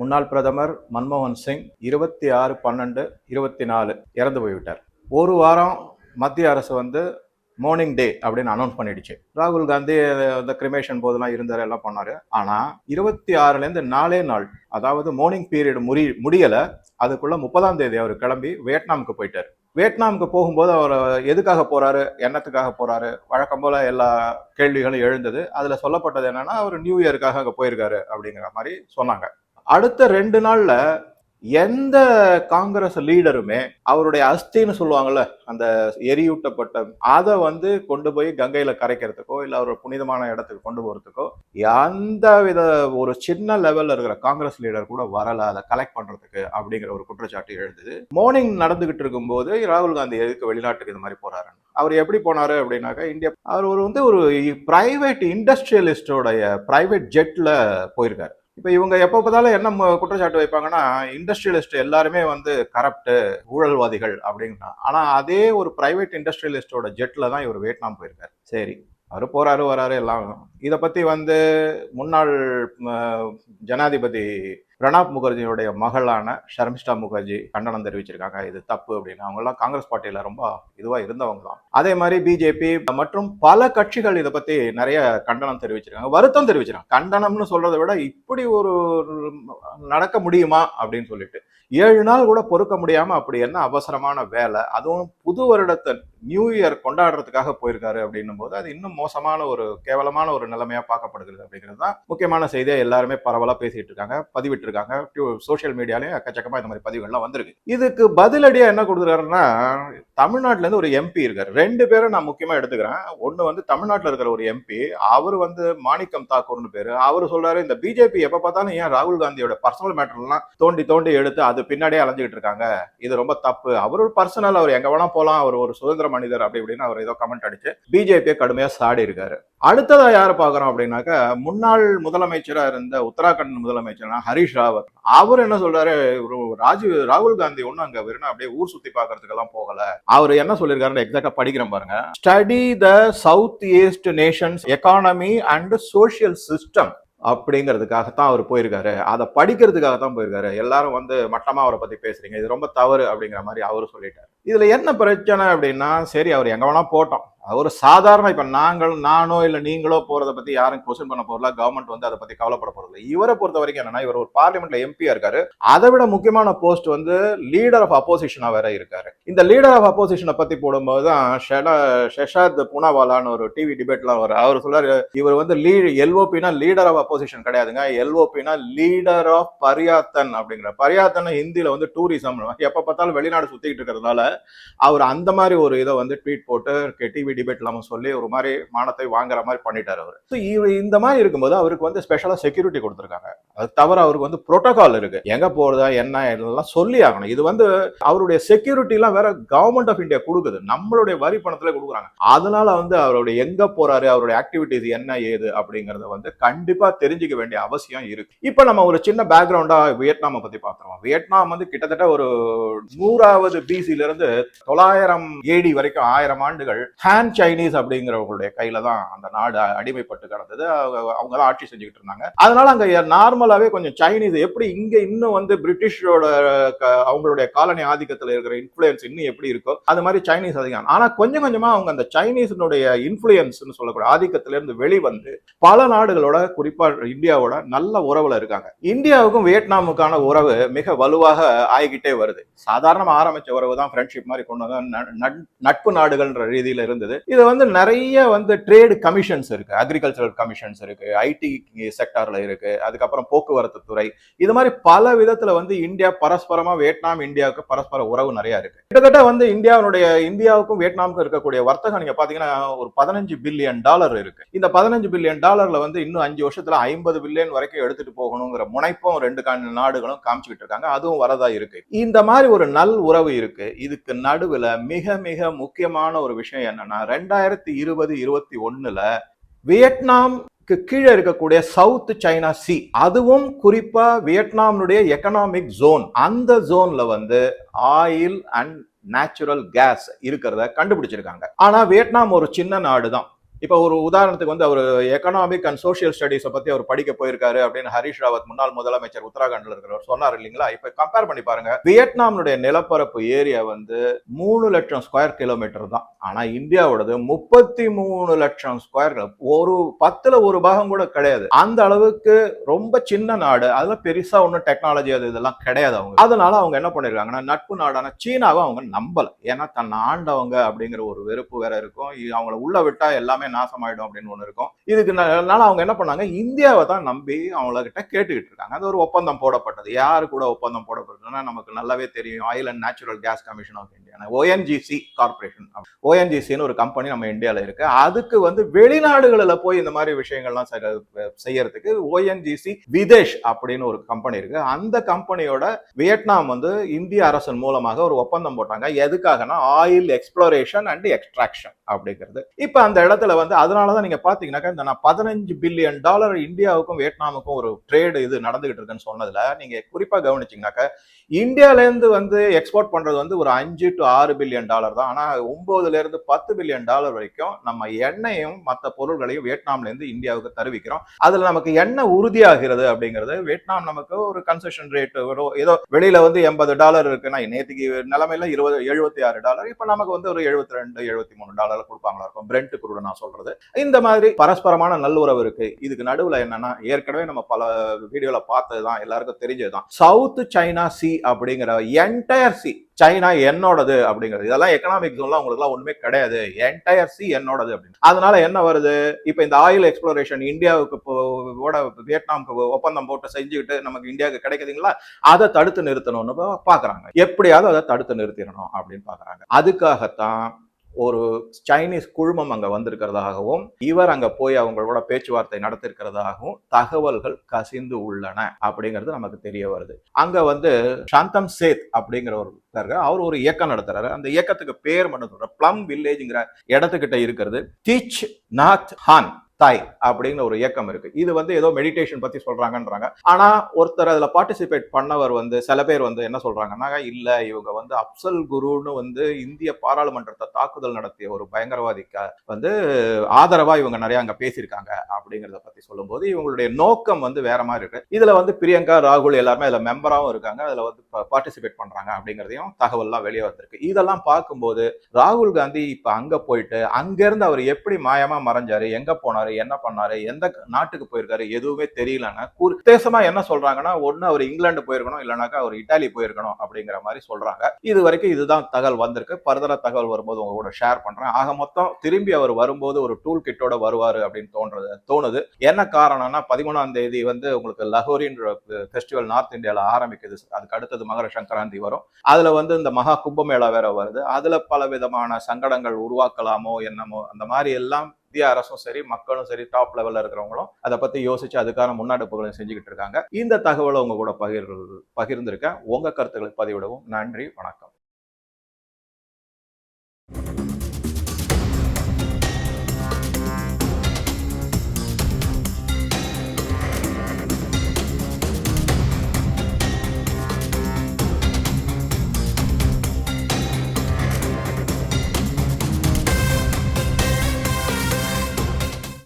முன்னாள் பிரதமர் மன்மோகன் சிங் இருபத்தி ஆறு பன்னெண்டு இருபத்தி நாலு இறந்து போய்விட்டார். ஒரு வாரம் மத்திய அரசு வந்து மார்னிங் டே அப்படின்னு அனௌன்ஸ் பண்ணிடுச்சு. ராகுல் காந்தி இந்த கிரிமேஷன் போதெல்லாம் இருந்தார் எல்லாம் பண்ணாரு. ஆனால் இருபத்தி ஆறுலேருந்து நாலே நாள் அதாவது மார்னிங் பீரியட் முடி முடியலை அதுக்குள்ள முப்பதாம் தேதி அவர் கிளம்பி வியட்நாமுக்கு போயிட்டார். வியட்நாமுக்கு போகும்போது அவர் எதுக்காக போறாரு என்னத்துக்காக போறாரு வழக்கம் போல எல்லா கேள்விகளும் எழுந்தது. அதில் சொல்லப்பட்டது என்னன்னா அவர் நியூ இயருக்காக அங்கே போயிருக்காரு அப்படிங்கிற மாதிரி சொன்னாங்க. அடுத்த ரெண்டு நாள்ல எந்த காங்கிரஸ் லீடருமே அவருடைய அஸ்தின்னு சொல்லுவாங்கல்ல அந்த எரியூட்டப்பட்ட அதை வந்து கொண்டு போய் கங்கையில கரைக்கிறதுக்கோ இல்ல அவர் புனிதமான இடத்துக்கு கொண்டு போறதுக்கோ எந்த வித ஒரு சின்ன லெவல்ல இருக்கிற காங்கிரஸ் லீடர் கூட வரல அதை கலெக்ட் பண்றதுக்கு அப்படிங்கிற ஒரு குற்றச்சாட்டு எழுந்தது மார்னிங் நடந்துகிட்டு இருக்கும்போது ராகுல் காந்தி எதுக்கு வெளிநாட்டுக்கு இந்த மாதிரி போறாரு அவர் எப்படி போனாரு அப்படின்னாக்கா இந்தியா அவர் வந்து ஒரு பிரைவேட் இண்டஸ்ட்ரியலிஸ்டோடைய பிரைவேட் ஜெட்ல போயிருக்காரு. இப்போ இவங்க எப்போ பார்த்தாலும் என்ன குற்றச்சாட்டு வைப்பாங்கன்னா இண்டஸ்ட்ரியலிஸ்ட் எல்லாருமே வந்து கரப்ட் ஊழல்வாதிகள் அப்படின்னா. ஆனால் அதே ஒரு பிரைவேட் இண்டஸ்ட்ரியலிஸ்டோட ஜெட்டில் தான் இவர் வியட்நாம் போயிருக்காரு. சரி அவர் போகிறாரு வராரு எல்லாம். இதை பற்றி வந்து முன்னாள் ஜனாதிபதி பிரணாப் முகர்ஜியுடைய மகளான ஷர்மிஷ்டா முகர்ஜி கண்டனம் தெரிவிச்சிருக்காங்க. இது தப்பு அப்படின்னு. அவங்கெல்லாம் காங்கிரஸ் பார்ட்டியில ரொம்ப இதுவா இருந்தவங்க தான். அதே மாதிரி பிஜேபி மற்றும் பல கட்சிகள் இதை பத்தி நிறைய கண்டனம் தெரிவிச்சிருக்காங்க. வருத்தம் தெரிவிச்சிருக்காங்க. கண்டனம்னு சொல்றதை விட இப்படி ஒரு நடக்க முடியுமா அப்படின்னு சொல்லிட்டு. ஏழு நாள் கூட பொறுக்க முடியாம அப்படி என்ன அவசரமான வேலை. அதுவும் புது வருடத்தை நியூ இயர் கொண்டாடுறதுக்காக போயிருக்காரு அப்படின்னும் போது அது இன்னும் மோசமான ஒரு கேவலமான ஒரு நிலைமையா பார்க்கப்படுகிறது அப்படிங்கிறது தான் முக்கியமான செய்தியை எல்லாருமே பரவலா பேசிட்டு இருக்காங்க. பதிவிட்டு இருக்காங்க சோஷியல் மீடியாலே எக்கச்சக்கமா இந்த மாதிரி பதிவுகள்லாம் வந்திருக்கு. இதுக்கு பதிலடியா என்ன கொடுக்குறாருன்னா தமிழ்நாட்டுல இருந்து ஒரு எம்பி இருக்காரு. ரெண்டு பேரும் நான் முக்கியமா எடுத்துக்கிறேன். ஒன்னு வந்து தமிழ்நாட்டுல இருக்கிற ஒரு எம்பி அவர் வந்து மாணிக்கம் தாக்கூர்னு பேரு. அவர் சொல்றாரு இந்த பிஜேபி எப்ப பார்த்தாலும் ஏன் ராகுல் காந்தியோட பர்சனல் மேட்டர்லாம் தோண்டி தோண்டி எடுத்து அது பின்னாடியே அலைஞ்சுக்கிட்டு இருக்காங்க? இது ரொம்ப தப்பு. அவர் ஒரு பர்சனல் அவர் எங்க வேணா போலாம். அவர் ஒரு சுதந்திர மனிதர் அப்படி இப்படின்னு அவர் ஏதோ கமெண்ட் அடிச்சு பிஜேபியை கடுமையா சாடி இருக்காரு. அடுத்ததா யாரை பாக்குறோம் அப்படின்னாக்க முன்னாள் முதலமைச்சரா இருந்த உத்தராகண்ட் முதலமைச்சர் ஹரிஷ் ராவத். அவர் என்ன சொல்றாரு? ராஜீவ் ராகுல் காந்தி ஒண்ணு அங்க வெறும் அப்படியே ஊர் சுத்தி பாக்குறதுக்கு எல்லாம் போகல. அவர் என்ன சொல்லியிருக்காருன்னு எக்ஸாக்டா படிக்கிறேன் பாருங்க. Study the south east nations economy and social system அப்படிங்கிறதுக்காகத்தான் அவர் போயிருக்காரு. அதை படிக்கிறதுக்காக தான் போயிருக்காரு. எல்லாரும் வந்து மட்டமா அவரை பத்தி பேசுறீங்க. இது ரொம்ப தவறு அப்படிங்கிற மாதிரி அவரு சொல்லிட்டாரு. இதுல என்ன பிரச்சனை அப்படின்னா சரி அவர் எங்க வேணா போட்டோம் அவர் சாதாரண இப்ப நாங்கள் நானோ இல்ல நீங்களோ போறதை பத்தி யாரும் கொஸ்டின் பண்ண போறல கவர்மெண்ட் வந்து அதை பத்தி கவலைப்பட போறது இவரை பொறுத்த வரைக்கும் என்னன்னா இவர் ஒரு பார்லிமெண்ட்ல எம்பியா இருக்காரு. அதை விட முக்கியமான போஸ்ட் வந்து லீடர் ஆஃப் அப்போசிஷனா வேற இருக்காரு. இந்த லீடர் ஆஃப் அப்போசிஷனை பத்தி போடும்போது தான் ஷெட ஷெஷாத் புனாவாலான்னு ஒரு டிவி டிபேட்லாம் வரும் அவர் சொல்றாரு இவர் வந்து லீ எல்ஓபினா லீடர் ஆஃப் அப்போசிஷன் கிடையாதுங்க. எல்ஓபினா லீடர் ஆஃப் பரியாத்தன் அப்படிங்கிற பரியாத்தன் ஹிந்தியில வந்து டூரிசம் எப்ப பார்த்தாலும் வெளிநாடு சுத்திக்கிட்டு இருக்கிறதுனால அவர் அந்த மாதிரி ஒரு இதை வந்து ட்வீட் போட்டு டிவி டிபேட் இல்லாம சொல்லி ஒரு மாதிரி மானத்தை வாங்குற மாதிரி பண்ணிட்டாரு அவர். ஸோ இந்த மாதிரி இருக்கும்போது அவருக்கு வந்து ஸ்பெஷலாக செக்யூரிட்டி கொடுத்துருக்காங்க. அது தவிர அவருக்கு வந்து புரோட்டோகால் இருக்கு. எங்க போறதா என்ன இதெல்லாம் சொல்லி ஆகணும். இது வந்து அவருடைய செக்யூரிட்டிலாம் வேற கவர்மெண்ட் ஆஃப் இந்தியா கொடுக்குது. நம்மளுடைய வரி பணத்துல கொடுக்குறாங்க. அதனால வந்து அவருடைய எங்க போறாரு அவருடைய ஆக்டிவிட்டிஸ் என்ன ஏது அப்படிங்கறத வந்து கண்டிப்பா தெரிஞ்சுக்க வேண்டிய அவசியம் இருக்கு. இப்போ நம்ம ஒரு சின்ன பேக்ரவுண்டா வியட்நாமை பத்தி பாத்துறோம் வியட்நாம் வந்து கிட்டத்தட்ட ஒரு நூறாவது பிசில இருந்து தொள்ளாயிரம் ஏடி வரைக்கும் ஆயிரம் ஆண்டுகள் ஹேன் சைனீஸ் அப்படிங்கிறவங்களுடைய கையில தான் அந்த நாடு அடிமைப்பட்டு கிடந்தது. அவங்க- அவங்க தான் ஆட்சி செஞ்சுக்கிட்டு இருந்தாங்க. அதனால அங்க நார்மலாவே கொஞ்சம் சைனீஸ் எப்படி இங்க இன்னும் வந்து பிரிட்டிஷோட க- அவங்களுடைய காலனி ஆதிக்கத்துல இருக்கிற இன்ஃபுளுயன்ஸ் இன்னும் எப்படி இருக்கோ அது மாதிரி சைனீஸ் அதிகம். ஆனா கொஞ்சம் கொஞ்சமா அவங்க அந்த சைனீஸினுடைய இன்ஃபுளுயன்ஸ்னு சொல்லக்கூடிய ஆதிக்கத்துல இருந்து வெளிவந்து பல நாடுகளோட குறிப்பா இந்தியாவோட நல்ல உறவுல இருக்காங்க. இந்தியாவுக்கும் வியட்நாமுக்கான உறவு மிக வலுவாக ஆகிக்கிட்டே வருது. சாதாரணமா ஆரம்பிச்ச உறவு தான் ஃப்ரெண்ட்ஷிப் மாதிரி கொண்டு வந்து ந- நட்- நட்பு நாடுகள்ன்ற ரீதியில இருந்தது. இது வந்து நிறைய வந்து ட்ரேடு கமிஷன்ஸ் இருக்கு. அக்ரிகல்ச்சரல் கமிஷன்ஸ் இருக்கு. ஐடி செக்டார்ல இருக்கு. அதுக்கப்புறம் போக்குவரத்து துறை. இது மாதிரி பல விதத்துல வந்து இந்தியா பரஸ்பரமா வியட்நாம் இந்தியாவுக்கு பரஸ்பர உறவு நிறைய இருக்கு. கிட்டத்தட்ட வந்து இந்தியாவுடைய இந்தியாவுக்கும் வியட்நாமுக்கும் இருக்கக்கூடிய வர்த்தகம் நீங்க பாத்தீங்கன்னா ஒரு பதினஞ்சு பில்லியன் டாலர் இருக்கு. இந்த பதினஞ்சு பில்லியன் டாலர்ல வந்து இன்னும் அஞ்சு வருஷத்துல ஐம்பது பில்லியன் வரைக்கும் எடுத்துட்டு போகணுங்கிற முனைப்பும் ரெண்டு நாடுகளும் காமிச்சுக்கிட்டு இருக்காங்க. அதுவும் வரதா இருக்கு. இந்த மாதிரி ஒரு நல் உறவு இருக்கு. இதுக்கு நடுவுல மிக மிக முக்கியமான ஒரு விஷயம் என்னன்னா ரெண்டாயிரத்தி இருபது இருபத்தி ஒண்ணுல வியட்நாம் கீழே இருக்கக்கூடிய சவுத் சைனா சி அதுவும் குறிப்பா வியட்நாமினுடைய எக்கனாமிக் ஜோன் அந்த ஜோன்ல வந்து ஆயில் அண்ட் நேச்சுரல் கேஸ் இருக்கிறத கண்டுபிடிச்சிருக்காங்க. ஆனா வியட்நாம் ஒரு சின்ன நாடு தான் இப்போ ஒரு உதாரணத்துக்கு வந்து அவர் எக்கனாமிக் அண்ட் சோஷியல் ஸ்டடீஸை பற்றி அவர் படிக்க போயிருக்காரு அப்படின்னு ஹரிஷ் ராவத் முன்னாள் முதலமைச்சர் உத்தராகண்ட்ல இருக்கிறவர் சொன்னார் இல்லைங்களா? இப்போ கம்பேர் பண்ணி பாருங்க. வியட்நாமினுடைய நிலப்பரப்பு ஏரியா வந்து மூணு லட்சம் ஸ்கொயர் கிலோமீட்டர் தான். ஆனால் இந்தியாவோடது முப்பத்தி மூணு லட்சம் ஸ்கொயர் ஒரு பத்துல ஒரு பாகம் கூட கிடையாது. அந்த அளவுக்கு ரொம்ப சின்ன நாடு. அதுல பெருசா ஒன்றும் டெக்னாலஜி அது இதெல்லாம் கிடையாது அவங்க. அதனால அவங்க என்ன பண்ணிருக்காங்கன்னா நட்பு நாடான சீனாவை அவங்க நம்பல. ஏன்னா தன் ஆண்டவங்க அப்படிங்கிற ஒரு வெறுப்பு வேற இருக்கும். அவங்கள உள்ள விட்டா எல்லாமே நாசமாயிடும் அப்படின்னு ஒன்று இருக்கும். இதுக்கு அதனால அவங்க என்ன பண்ணாங்க? இந்தியாவை தான் நம்பி அவங்கள கிட்ட கேட்டுக்கிட்டு இருக்காங்க. அது ஒரு ஒப்பந்தம் போடப்பட்டது. யாரு கூட ஒப்பந்தம் போடப்பட்டதுன்னா நமக்கு நல்லாவே தெரியும். Oil and natural gas commission of India ONGC corporation ஓஎன்ஜிசின்னு ஒரு கம்பெனி நம்ம இந்தியாவில் இருக்கு. அதுக்கு வந்து வெளிநாடுகளில் போய் இந்த மாதிரி விஷயங்கள்லாம் செய்யறதுக்கு ஓஎன்ஜிசி விதேஷ் அப்படின்னு ஒரு கம்பெனி இருக்கு. அந்த கம்பெனியோட வியட்நாம் வந்து இந்திய அரசின் மூலமாக ஒரு ஒப்பந்தம் போட்டாங்க. எதுக்காகனா ஆயில் எக்ஸ்ப்ளோரேஷன் அண்ட் எக்ஸ்ட்ராக்ஷன் அப்படிங்கிறது. இப்ப அந்த இடத்துல வந்து அதனாலதான் நீங்க பாத்தீங்கன்னாக்கா இந்த நான் பதினஞ்சு பில்லியன் டாலர் இந்தியாவுக்கும் வியட்நாமுக்கும் ஒரு ட்ரேடு இது நடந்துகிட்டு இருக்குன்னு சொன்னதுல நீங்க குறிப்பா கவனிச்சீங்கன்னாக்கா இந்தியால இருந்து வந்து எக்ஸ்போர்ட் பண்றது வந்து ஒரு அஞ்சு டு ஆறு பில்லியன் டாலர் தான். ஆனா ஒன்பதுல இருந்து பத்து பில்லியன் டாலர் வரைக்கும் நம்ம எண்ணெயும் மற்ற பொருள்களையும் வியட்நாம்ல இருந்து இந்தியாவுக்கு தருவிக்கிறோம். அதுல நமக்கு எண்ணெய் உறுதியாகிறது அப்படிங்கிறது வியட்நாம் நமக்கு ஒரு கன்செஷன் ரேட் ஏதோ வெளியில வந்து எண்பது டாலர் இருக்குன்னா நேற்றுக்கு நிலைமையில இருபது எழுபத்தி ஆறு டாலர் இப்ப நமக்கு வந்து ஒரு எழுபத்தி ரெண்டு எழுபத்தி மூணு டாலர் கொடுப்பாங்களா இருக்கும். பிரெண்ட் குரூட நான் சொல்றது. இந்த மாதிரி பரஸ்பரமான நல்லுறவு இருக்கு. இதுக்கு நடுவில் என்னன்னா ஏற்கனவே நம்ம பல வீடியோல பார்த்ததுதான் எல்லாருக்கும் தெரிஞ்சதுதான். சவுத் சைனா சி அப்படிங்கிற என்டையர் சி சைனா என்னோடது அப்படிங்கிறது. இதெல்லாம் எக்கனாமிக் ஜோன்லாம் உங்களுக்கு எல்லாம் ஒண்ணுமே கிடையாது. என்டையர் சி என்னோடது அப்படின்னு. அதனால என்ன வருது? இப்ப இந்த ஆயில் எக்ஸ்ப்ளோரேஷன் இந்தியாவுக்கு இப்போ- ஓட வியட்நாமுக்கு ஒப்பந்தம் போட்டு செஞ்சுக்கிட்டு நமக்கு இந்தியாவுக்கு கிடைக்குதுங்களா? அதை தடுத்து நிறுத்தணும்னு பாக்குறாங்க எப்படியாவது அதை தடுத்து நிறுத்திடணும் அப்படின்னு பாக்குறாங்க அதுக்காகத்தான் ஒரு சைனீஸ் குழுமம் அங்கே வந்திருக்கிறதாகவும் இவர் அங்கே போய் அவங்களோட பேச்சுவார்த்தை நடத்திருக்கிறதாகவும் தகவல்கள் கசிந்து உள்ளன அப்படிங்கிறது நமக்கு தெரிய வருது. அங்கே வந்து சாந்தம் சேத் அப்படிங்கிற ஒரு அவர் ஒரு இயக்கம் நடத்துறாரு. அந்த இயக்கத்துக்கு பேர் மட்டும் சொல்ற பிளம் வில்லேஜ்ங்கிற இடத்துக்கிட்ட இருக்கிறது. தீச் நாத் ஹான் தாய் அப்படிங்கிற ஒரு இயக்கம் இருக்கு. இது வந்து ஏதோ மெடிடேஷன் பத்தி சொல்றாங்கன்றாங்க. ஆனா ஒருத்தர் அதுல பார்ட்டிசிபேட் பண்ணவர் வந்து சில பேர் வந்து என்ன சொல்றாங்கன்னா இல்ல இவங்க வந்து அப்சல் குருன்னு வந்து இந்திய பாராளுமன்றத்தை தாக்குதல் நடத்திய ஒரு பயங்கரவாதிக்க வந்து ஆதரவா இவங்க நிறைய அங்க பேசியிருக்காங்க அப்படிங்கறத பத்தி சொல்லும்போது இவங்களுடைய நோக்கம் வந்து வேற மாதிரி இருக்கு. இதுல வந்து பிரியங்கா ராகுல் எல்லாருமே அதுல மெம்பராகவும் இருக்காங்க. அதுல வந்து பார்ட்டிசிபேட் பண்றாங்க அப்படிங்கறதையும் தகவல்லாம் வெளியே வந்திருக்கு. இதெல்லாம் பார்க்கும்போது ராகுல் காந்தி இப்ப அங்க போயிட்டு அங்கிருந்து அவர் எப்படி மாயமா மறைஞ்சாரு எங்க போனாரு என்ன பண்ணாரு எந்த நாட்டுக்கு போயிருக்காரு எதுவுமே தெரியலன்னா உத்தேசமா என்ன சொல்றாங்கன்னா ஒண்ணு அவர் இங்கிலாந்து போயிருக்கணும் இல்லைனாக்கா அவர் இட்டாலி போயிருக்கணும் அப்படிங்கிற மாதிரி சொல்றாங்க. இது வரைக்கும் இதுதான் தகவல் வந்திருக்கு. ஃபர்தரா தகவல் வரும்போது உங்க கூட ஷேர் பண்றேன். ஆக மொத்தம் திரும்பி அவர் வரும்போது ஒரு டூல் கிட்டோட வருவாரு அப்படின்னு தோன்றது தோணுது. என்ன காரணம்னா பதிமூணாம் தேதி வந்து உங்களுக்கு லஹோரின்ற ஃபெஸ்டிவல் நார்த் இந்தியாவில் ஆரம்பிக்குது. அதுக்கு அடுத்தது மகர சங்கராந்தி வரும். அதுல வந்து இந்த மகா கும்பமேளா வேற வருது. அதுல பல விதமான சங்கடங்கள் உருவாக்கலாமோ என்னமோ அந்த மாதிரி எல்லாம் இந்திய அரசும் சரி மக்களும் சரி டாப் லெவல்ல இருக்கிறவங்களும் அதை பத்தி யோசிச்சு அதுக்கான முன்னெடுப்புகளையும் செஞ்சுக்கிட்டு இருக்காங்க. இந்த தகவலை உங்க கூட பகிர் பகிர்ந்திருக்கேன். உங்க கருத்துக்களை பதிவிடவும் நன்றி வணக்கம்.